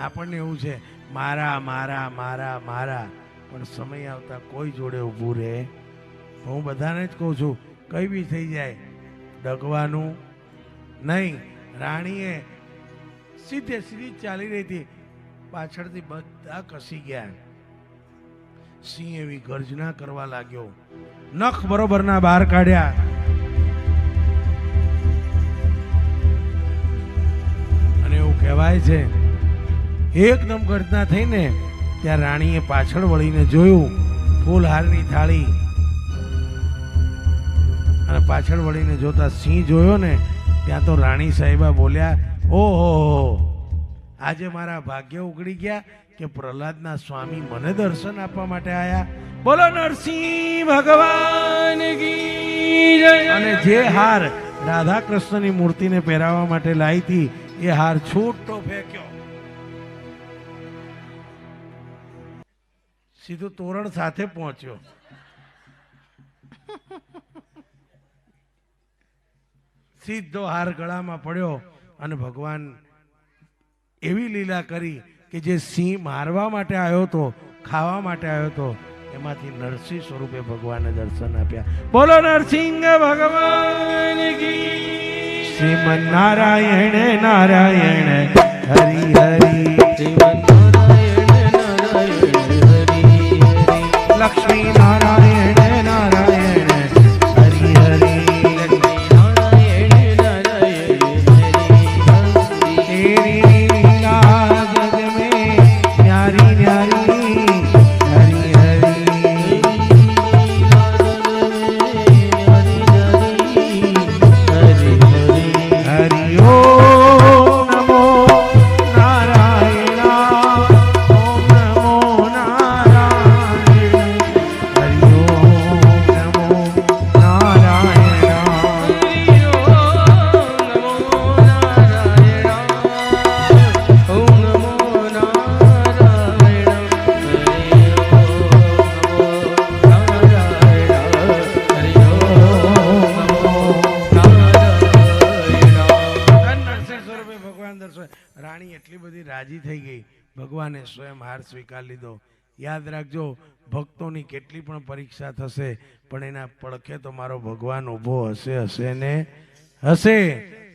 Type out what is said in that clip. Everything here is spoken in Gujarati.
આપણને એવું છે, મારા મારા મારા મારા. પણ સમય આવતા કોઈ જોડે ઊભું રહે. હું બધાને જ કહું છું, કઈ બી થઈ જાય, ડગવાનું નહીં. રાણીએ સીધે સીધી ચાલી રહી હતી. પાછળથી બધા કસી ગયા. સિંહ એવી ગર્જના કરવા લાગ્યો. નખ બરોબરના બહાર કાઢ્યા. અને એવું કહેવાય છે એકદમ ઘટના થઈને ત્યાં રાણીએ પાછળ વળીને જોયું, ફૂલહારની થાળી. અને પાછળ વળીને જોતા સિંહ જોયો ને, ત્યાં તો રાણી સાહેબા બોલ્યા, ઓહો, આજે મારા ભાગ્ય ઉગડી ગયા કે પ્રહલાદના સ્વામી મને દર્શન આપવા માટે આયા. બોલો નરસિંહ ભગવાન અને જે હાર રાધા કૃષ્ણની મૂર્તિને પહેરાવવા માટે લાવી હતી, એ હાર છૂટો ફેંક્યો. સીધું તોરણ સાથે પહોંચ્યો. સીધો હાર ગળામાં પડ્યો અને ભગવાન એવી લીલા કરી કે જે સિંહ મારવા માટે આવ્યો હતો, ખાવા માટે આવ્યો હતો, એમાંથી નરસિંહ સ્વરૂપે ભગવાને દર્શન આપ્યા. બોલો નરસિંહ ભગવાન શ્રીમન નારાયણ નારાયણ, હરિ હરિ. नारायण રાણી એટલી બધી રાજી થઈ ગઈ. ભગવાને સ્વયં હાર સ્વીકાર લીધો. યાદ રાખજો, ભક્તોની કેટલી પણ પરીક્ષા થશે, પણ એના પડખે તો મારો ભગવાન ઊભો હશે હશે ને? હશે.